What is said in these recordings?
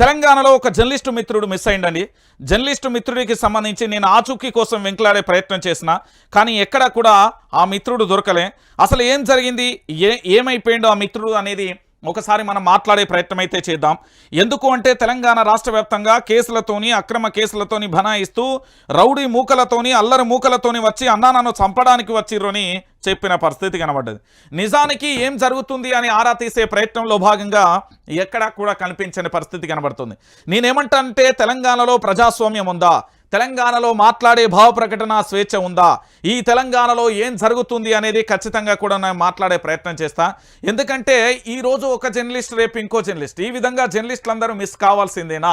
తెలంగాణలో ఒక జర్నలిస్టు మిత్రుడు మిస్ అయిందండి. జర్నలిస్టు మిత్రుడికి సంబంధించి నేను ఆచూకీ కోసం వెంకలాడే ప్రయత్నం చేసిన కానీ ఎక్కడ కూడా ఆ మిత్రుడు దొరకలే. అసలు ఏం జరిగింది? ఏ ఏమైపోయిందో ఆ మిత్రుడు అనేది ఒకసారి మనం మాట్లాడే ప్రయత్నం అయితే చేద్దాం. ఎందుకు అంటే తెలంగాణ రాష్ట్ర వ్యాప్తంగా కేసులతోని అక్రమ కేసులతోని బనాయిస్తూ రౌడీ మూకలతోని అల్లరి మూకలతోని వచ్చి అన్నానాను చంపడానికి చంపడానికి వచ్చిర్రని చెప్పిన పరిస్థితి కనబడ్డది. నిజానికి ఏం జరుగుతుంది అని ఆరా తీసే ప్రయత్నంలో భాగంగా ఎక్కడా కూడా కనిపించని పరిస్థితి కనబడుతుంది. నేనేమంటంటే తెలంగాణలో ప్రజాస్వామ్యం ఉందా? తెలంగాణలో మాట్లాడే భావ ప్రకటన స్వేచ్ఛ ఉందా? ఈ తెలంగాణలో ఏం జరుగుతుంది అనేది ఖచ్చితంగా కూడా నేను మాట్లాడే ప్రయత్నం చేస్తా. ఎందుకంటే ఈరోజు ఒక జర్నలిస్ట్ రేపు ఇంకో జర్నలిస్ట్. ఈ విధంగా జర్నలిస్టులందరూ మిస్ కావాల్సిందేనా?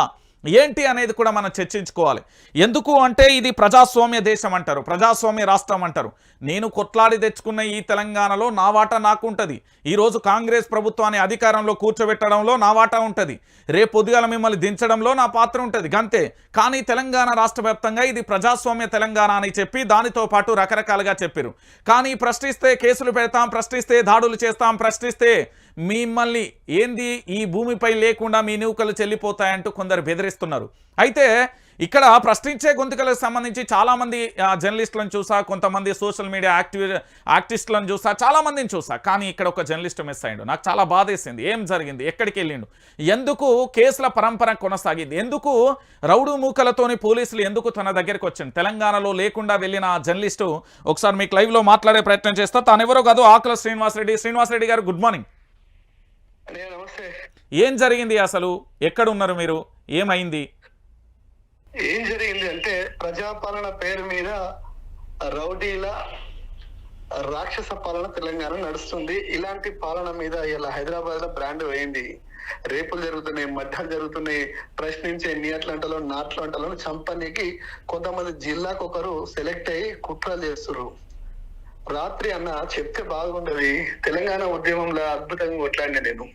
ఏంటి అనేది కూడా మనం చర్చించుకోవాలి. ఎందుకు అంటే ఇది ప్రజాస్వామ్య దేశం అంటారు ప్రజాస్వామ్య రాష్ట్రం అంటారు. నేను కొట్లాడి తెచ్చుకున్న ఈ తెలంగాణలో నా వాటా నాకుంటుంది. ఈరోజు కాంగ్రెస్ ప్రభుత్వాన్ని అధికారంలో కూర్చోబెట్టడంలో నా వాటా ఉంటుంది. రేపు ఉదయాల మిమ్మల్ని దించడంలో నా పాత్ర ఉంటుంది గంతే. కానీ తెలంగాణ రాష్ట్ర వ్యాప్తంగా ఇది ప్రజాస్వామ్య తెలంగాణ అని చెప్పి దానితో పాటు రకరకాలుగా చెప్పారు కానీ ప్రశ్నిస్తే కేసులు పెడతాం ప్రశ్నిస్తే దాడులు చేస్తాం ప్రశ్నిస్తే మిమ్మల్ని ఏంది ఈ భూమిపై లేకుండా మీ నూకలు చెల్లిపోతాయంటూ కొందరు బెదిరిస్తున్నారు. అయితే ఇక్కడ ప్రశ్నించే గొంతుకలకు సంబంధించి చాలామంది జర్నలిస్టులను చూసా కొంతమంది సోషల్ మీడియా యాక్టివ్ యాక్టిస్టులను చూసా చాలామందిని చూసా. కానీ ఇక్కడ ఒక జర్నలిస్ట్ మిస్ అయ్యిండు. నాకు చాలా బాధేసింది. ఏం జరిగింది? ఎక్కడికి వెళ్ళిండు? ఎందుకు కేసుల పరంపర కొనసాగింది? ఎందుకు రౌడు మూకలతోని పోలీసులు ఎందుకు తన దగ్గరికి వచ్చింది తెలంగాణలో లేకుండా వెళ్ళిన ఆ జర్నలిస్టు ఒకసారి మీకు లైవ్లో మాట్లాడే ప్రయత్నం చేస్తా. తానెవరో కాదు ఆకుల శ్రీనివాసరెడ్డి. శ్రీనివాసరెడ్డి గారు గుడ్ మార్నింగ్. ఏం జరిగింది అసలు? ఎక్కడ ఉన్నారు మీరు? ఏమైంది? ఏం జరిగింది అంటే ప్రజాపాలన పేరు మీద రౌడీల రాక్షస పాలన తెలంగాణ నడుస్తుంది. ఇలాంటి పాలన మీద ఇలా హైదరాబాద్లో బ్రాండ్ వేయింది రేపులు జరుగుతున్నాయి మడ్డలు జరుగుతున్నాయి. ప్రశ్నించే నీట్లంటలో నాట్లంటలను చంపనీకి కొంతమంది జిల్లాకు ఒకరు సెలెక్ట్ అయ్యి కుట్రలు చేస్తున్నారు రాత్రి అన్న చెప్తే బాగుండదు. తెలంగాణ ఉద్యమంలో అద్భుతంగా కొట్లాడిన నేను.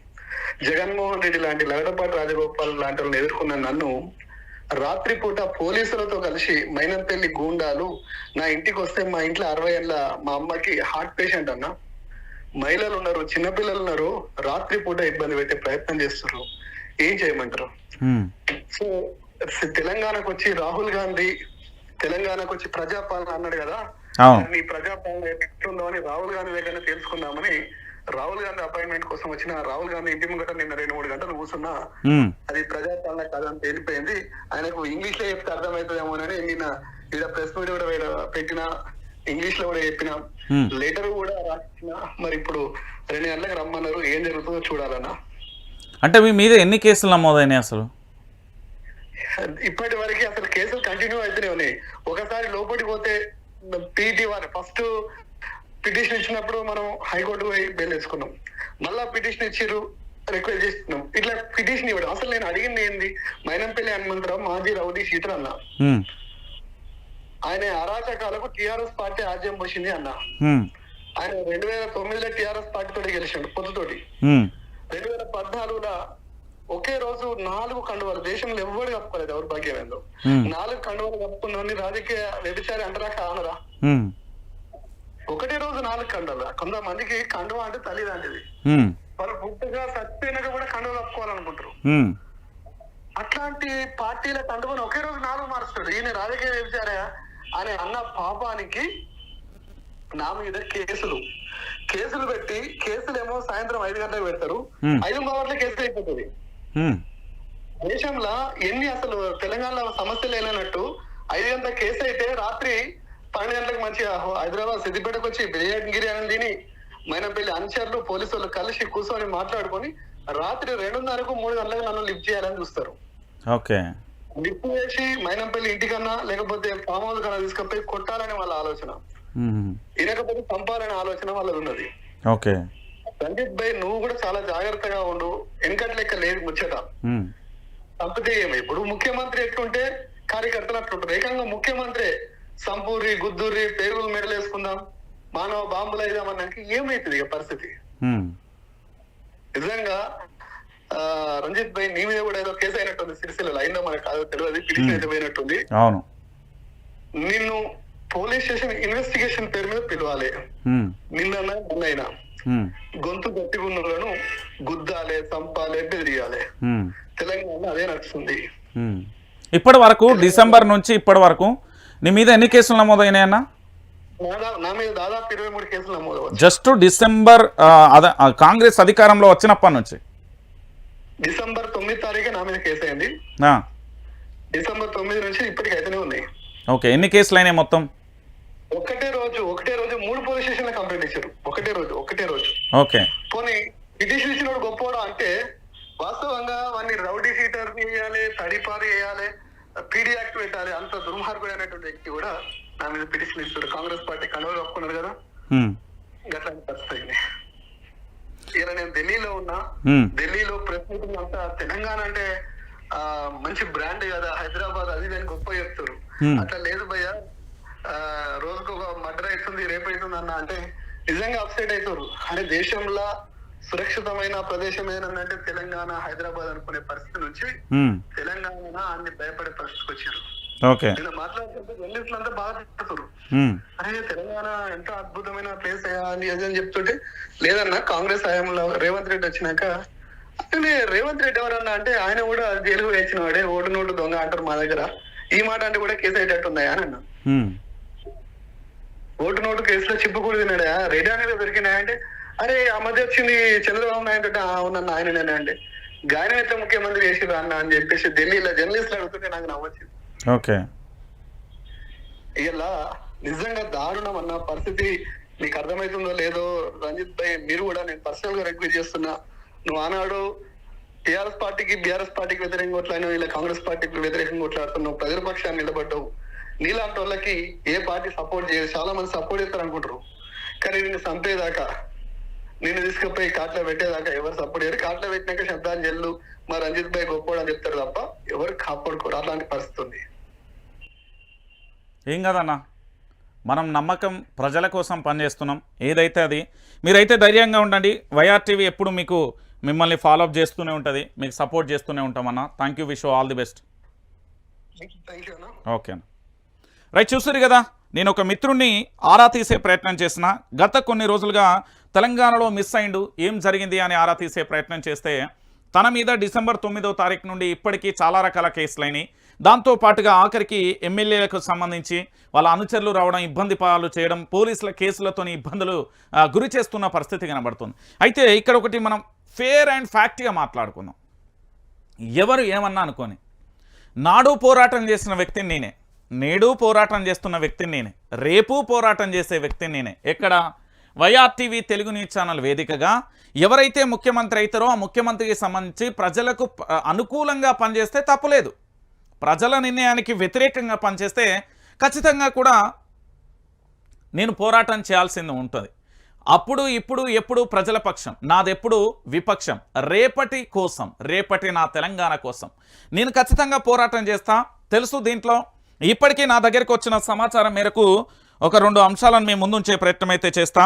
జగన్మోహన్ రెడ్డి లాంటి లగడపాటి రాజగోపాల్ లాంటి వాళ్ళని ఎదుర్కొన్న నన్ను రాత్రిపూట పోలీసులతో కలిసి మైనంపల్లి గూండాలు నా ఇంటికి వస్తే మా ఇంట్లో అరవై ఏళ్ళ మా అమ్మకి హార్ట్ పేషెంట్ అన్న. మహిళలు ఉన్నారు చిన్నపిల్లలు ఉన్నారు రాత్రిపూట ఇబ్బంది పెట్టే ప్రయత్నం చేస్తున్నారు. ఏం చేయమంటారు. సో తెలంగాణకు వచ్చి రాహుల్ గాంధీ తెలంగాణకు వచ్చి ప్రజాపాలన అన్నాడు కదా నీ ప్రజాపాలన ఎట్లుందో అని రాహుల్ గాంధీ దగ్గర తెలుసుకుందామని రాహుల్ గాంధీ అపాయింట్మెంట్ కోసం వచ్చిన రాహుల్ గాంధీ ఇంటి ముంగట నిన్న రెండు మూడు గంటలు కూర్చున్నా. అది ప్రజాపాలన కాదని తేలిపోయింది. ఆయనకు ఇంగ్లీష్లో చెప్తే అర్థమవుతుందేమోనని నిన్న ఇక్కడ ప్రెస్ మీట్ కూడా పెట్టిన ఇంగ్లీష్లో కూడా చెప్పిన. లెటర్ కూడా రాసిన. మరి ఇప్పుడు రెండు గంటలకు రమ్మన్నారు. ఏం జరుగుతుందో చూడాలన్నా. అంటే మీ మీద ఎన్ని కేసులు నమోదైనాయి అసలు? ఇప్పటి వరకు అసలు కేసులు కంటిన్యూ అవుతూనే ఉన్నాయి. ఒకసారి లోపలికి పోతే పీటీ వారి ఫస్ట్ పిటిషన్ ఇచ్చినప్పుడు మనం హైకోర్టు పోయి బెయిల్ వేసుకున్నాం. మళ్ళా పిటిషన్ ఇచ్చిర్రు రిక్వెస్ట్ చేస్తున్నాం. ఇట్లా పిటిషన్ ఇవ్వడం. అసలు నేను అడిగింది ఏంది? మైనంపల్లి హనుమంతరావు మాజీ రౌడీ షీటర్ అన్న. ఆయన అరాచకాలకు టిఆర్ఎస్ పార్టీ ఆజ్యం పోసింది అన్న. ఆయన రెండు వేల తొమ్మిదిలో టిఆర్ఎస్ పార్టీ తోటి గెలిచాడు పొద్దుతోటి. రెండు వేల పద్నాలుగులో ఒకే రోజు నాలుగు కండువాలు దేశంలో ఎవ్వరు కప్పుకోలేదు ఎవరు భాగ్యం ఏందో హ్మ్. నాలుగు కండువాలు కప్పుకున్న రాజకీయ వ్యభిచారి అంటారా కానరా. ఒకటే రోజు నాలుగు కండలు కొంతమందికి కండువ అంటే తల్లి లాంటిది. వాళ్ళు పుట్టుగా చచ్చిపోయినాక కూడా కండువ కప్పుకోవాలనుకుంటారు. అట్లాంటి పార్టీల కండువను ఒకే రోజు నాలుగు మారుస్తాడు ఈయన రాజకీయ వ్యభిచార అనే అన్న పాపానికి నా మీద కేసులు కేసులు పెట్టి కేసులేమో సాయంత్రం ఐదు గంటలకు పెడతారు. ఐదు మూడు కేసు అయిపోతుంది. దేశంలో ఎన్ని అసలు తెలంగాణలో సమస్యలు లేనట్టు ఐదు గంటల కేసు అయితే రాత్రి పన్నెండు గంటలకు మంచిగా హైదరాబాద్ సిద్దిపేటకు వచ్చి బిర్యానగిరి అని తిని మైనపల్లి అనుచరులు పోలీసు వాళ్ళు కలిసి కూర్చొని మాట్లాడుకొని రాత్రి రెండున్నరకు మూడు గంటలకు నన్ను లిఫ్ట్ చేయాలని చూస్తారు. ఓకే. లిఫ్ట్ చేసి మైనంపల్లి ఇంటికన్నా లేకపోతే ఫామ్ హౌస్ కన్నా తీసుకపోయి కొట్టాలని వాళ్ళ ఆలోచన. ఇనకపోతే చంపాలనే ఆలోచన వాళ్ళది ఉన్నది. ఓకే. రంజిత్ భాయ్ నువ్వు కూడా చాలా జాగ్రత్తగా ఉండు. వెనకటి లెక్క లేదు ముచ్చట. తప్పితే ఏమి? ఇప్పుడు ముఖ్యమంత్రి ఎట్లుంటే కార్యకర్తలు అట్లుంటారు. ఏకంగా ముఖ్యమంత్రి. సంపూరి గుద్దూరి పేగులు మెడలు వేసుకుందాం. మానవ బాంబులు అయిదామన్నాక ఏమైతుంది ఇక పరిస్థితి. నిజంగా రంజిత్ భాయ్ నీ మీద కూడా ఏదో కేసు అయినట్టుంది సిరిసిల్ల అయిందో మనకు కాదో తెలియదు. పోయినట్టుంది. అవును. నిన్ను పోలీస్ స్టేషన్ ఇన్వెస్టిగేషన్ పేరు మీద పిలవాలి. నిన్న మొన్నైనా? హ్మ్. గొంతు గట్టిగా ఉన్నోళ్ళను గుద్దాలే చంపాలే బెదిరియాలి. తెలంగాణ అదే నడుస్తుంది. ఇప్పటి వరకు డిసెంబర్ నుంచి ఇప్పటి వరకు నీ మీద ఎన్ని కేసులు నమోదైనాయన్నా జస్ట్ డిసెంబర్ కాంగ్రెస్ అధికారంలో వచ్చినప్పటి నుంచి? డిసెంబర్ తొమ్మిది తారీఖు నా మీద కేసు అయింది డిసెంబర్ తొమ్మిది నుంచి ఇప్పటికి అయితేనే ఉన్నాయి. ఓకే ఎన్ని కేసులు అయినాయి మొత్తం? ఒకటే రోజు ఒకటే రోజు మూడు పోలీస్ స్టేషన్ల కంప్లైంట్ ఇచ్చారు ఒకటే రోజు ఒకటే రోజు ఓకే. పోనీ పిటిషన్ ఇచ్చినోడు గొప్పవాడు అంటే వాస్తవంగా వాడిని రౌడీ షీటర్ వేయాలి తడిపారు వేయాలి పీడీ యాక్ట్ పెట్టాలి అంత దుర్మార్గుడైనటువంటి వ్యక్తి కూడా నా మీద పిటిషన్ ఇస్తారు కాంగ్రెస్ పార్టీ కనుగోలు కప్పుకున్నారు కదా? గట్లాంటి పరిస్థితి. ఇలా నేను ఢిల్లీలో ఉన్నా ఢిల్లీలో ప్రెస్ మీటింగ్ అంతా తెలంగాణ అంటే ఆ మంచి బ్రాండ్ కదా హైదరాబాద్ అది దాని గొప్ప చెప్తారు. అట్లా లేదు భయ్య. ఆ, రోజుకు ఒక మర్డర్ అవుతుంది రేపు అవుతుంది అన్న అంటే నిజంగా అప్సెట్ అవుతారు అంటే దేశంలో సురక్షితమైన ప్రదేశం ఏదన్నా తెలంగాణ హైదరాబాద్ అనుకునే పరిస్థితి నుంచి తెలంగాణ అన్ని భయపడే పరిస్థితికి వచ్చారు. మాట్లాడుతుంటే జర్నలిస్టులు అంతా బాగా చెప్తారు ఉమ్, అరే తెలంగాణ ఎంత అద్భుతమైన ప్లేస్ అని అని చెప్తుంటే లేదన్నా కాంగ్రెస్ హయాంలో రేవంత్ రెడ్డి వచ్చినాక అంటే రేవంత్ రెడ్డి ఎవరన్నా అంటే ఆయన కూడా జైలుకు వేసిన వాడే ఓటు నోటు దొంగ అంటారు మా దగ్గర. ఈ మాట అంటే కూడా కేసు అయ్యేటట్టు ఉన్నాయా అని అన్నా. ఓటు నోటు కేసులో చిప్పుకూడు తిన్నాడా రెడ్డి అనేది దొరికినా అంటే అరే ఆ మధ్య వచ్చింది చంద్రబాబు నాయుడు అంటే అవునన్న ఆయననే అంటే. గాయన ఎట్లా ముఖ్యమంత్రి చేసిరు అన్న అని చెప్పేసి ఢిల్లీలో జర్నలిస్టులు అడుగుతుంటే నాకు నవ్వొచ్చింది. ఓకే. ఇలా నిజంగా దారుణం అన్న పరిస్థితి నీకు అర్థమవుతుందో లేదో రంజిత్ భాయ్ మీరు కూడా నేను పర్సనల్గా రిక్వెస్ట్ చేస్తున్నా. నువ్వు ఆనాడు టిఆర్ఎస్ పార్టీకి బీఆర్ఎస్ పార్టీకి వ్యతిరేకంగా కొట్లాడినావు ఇలా కాంగ్రెస్ పార్టీకి వ్యతిరేకంగా కొట్లాడుతున్నావు ప్రజల పక్షాన్ని నిలబడ్డావు. నీలాంటి వాళ్ళకి ఏ పార్టీ సపోర్ట్ చేయదు చాలా మంది సపోర్ట్ చేస్తారు అనుకుంటారు కానీ నేను చంపేదాకా నేను తీసుకుపోయి కాట్లో పెట్టేదాకా ఎవరు సపోర్ట్ చేయరు. కాట్లో పెట్టినాక శబ్దాలు జల్లు మా రంజిత్ భాయ్ గొప్పోడు అని చెప్తారు తప్ప ఎవరు కాపాడుకోరు. అలాంటి పరిస్థితి ఉంది. ఏం కదన్నా? మనం నమ్మకం ప్రజల కోసం పనిచేస్తున్నాం. ఏదైతే అది మీరైతే ధైర్యంగా ఉండండి. వైఆర్ టీవీ ఎప్పుడు మీకు మిమ్మల్ని ఫాలోఅప్ చేస్తూనే ఉంటుంది. మీకు సపోర్ట్ చేస్తూనే ఉంటామన్నా. Thank you wish all the best okay అన్న. రైట్ చూసారు కదా? నేను ఒక మిత్రుణ్ణి ఆరా తీసే ప్రయత్నం చేసిన. గత కొన్ని రోజులుగా తెలంగాణలో మిస్ అయిండు. ఏం జరిగింది అని ఆరా తీసే ప్రయత్నం చేస్తే తన మీద డిసెంబర్ తొమ్మిదవ తారీఖు నుండి ఇప్పటికీ చాలా రకాల కేసులైనవి దాంతో పాటుగా ఆఖరికి ఎమ్మెల్యేలకు సంబంధించి వాళ్ళ అనుచరులు రావడం ఇబ్బంది పాలు చేయడం పోలీసుల కేసులతోని ఇబ్బందులు గురి చేస్తున్న పరిస్థితి కనబడుతుంది. అయితే ఇక్కడ ఒకటి మనం ఫేర్ అండ్ ఫ్యాక్ట్గా మాట్లాడుకుందాం. ఎవరు ఏమన్నా అనుకోని నాడు పోరాటం చేసిన వ్యక్తిని నేనే. నేడు పోరాటం చేస్తున్న వ్యక్తిని నేనే. రేపు పోరాటం చేసే వ్యక్తిని నేనే. ఎక్కడ? YR TV Telugu news channel వేదికగా ఎవరైతే ముఖ్యమంత్రి అవుతారో ఆ ముఖ్యమంత్రికి సంబంధించి ప్రజలకు అనుకూలంగా పనిచేస్తే తప్పులేదు. ప్రజల నిర్ణయానికి వ్యతిరేకంగా పనిచేస్తే ఖచ్చితంగా కూడా నేను పోరాటం చేయాల్సింది ఉంటుంది. అప్పుడు ఇప్పుడు ఎప్పుడు ప్రజల పక్షం? నాదెప్పుడు విపక్షం. రేపటి కోసం రేపటి నా తెలంగాణ కోసం. నేను ఖచ్చితంగా పోరాటం చేస్తా. తెలుసు దీంట్లో ఇప్పటికీ నా దగ్గరకు వచ్చిన సమాచారం మేరకు ఒక రెండు అంశాలను మేము ముందుంచే ప్రయత్నం అయితే చేస్తా.